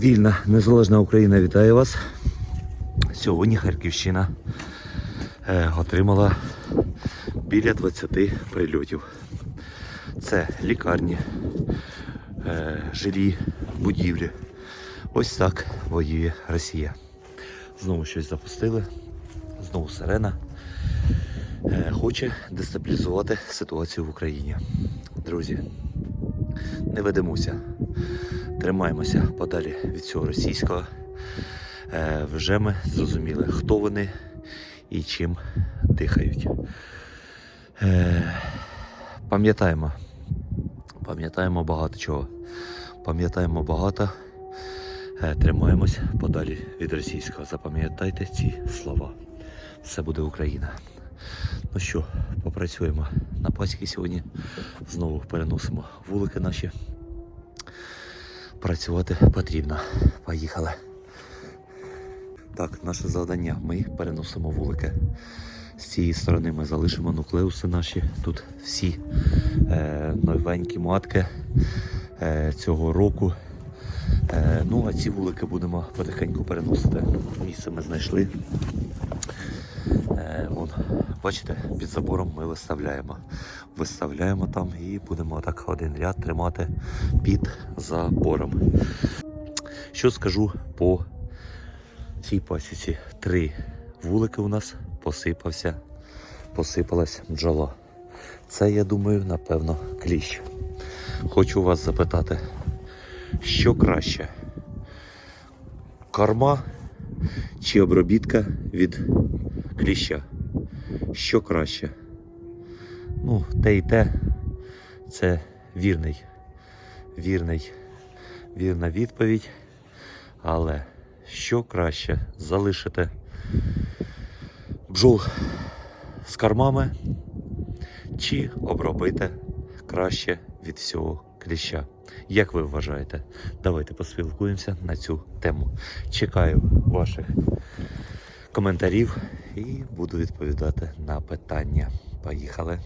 Вільна незалежна Україна вітає вас. Сьогодні Харківщина е, отримала біля 20 прильотів. Це лікарні, е, жилі будівлі. Ось так воює Росія. Знову щось запустили, знову сирена. Е, хоче дестабілізувати ситуацію в Україні. Друзі, не ведемося. Тримаємося подалі від цього російського. Е, вже ми зрозуміли, хто вони і чим дихають. Е, пам'ятаємо, пам'ятаємо багато чого. Пам'ятаємо багато. Е, тримаємось подалі від російського. Запам'ятайте ці слова. Все буде Україна. Ну що, попрацюємо на пасіки сьогодні. Знову переносимо вулики наші. Працювати потрібно. Поїхали. Так, наше завдання. Ми переносимо вулики. З цієї сторони ми залишимо нуклеуси наші. Тут всі е, новенькі матки е, цього року. Е, ну, а ці вулики будемо потихеньку переносити. Місце ми знайшли. Бачите, під забором ми виставляємо. Виставляємо там і будемо так один ряд тримати під забором. Що скажу по цій пасіці? Три вулики у нас посипався, посипалась бджола. Це, я думаю, напевно, кліщ. Хочу вас запитати, що краще? Корма чи обробітка від кліща? Що краще? Ну, те і те це вірний, вірний, вірна відповідь. Але що краще залишити бджол з кормами чи обробити краще від всього кліща? Як ви вважаєте? Давайте поспілкуємося на цю тему. Чекаю ваших коментарів і буду відповідати на питання. Поїхали!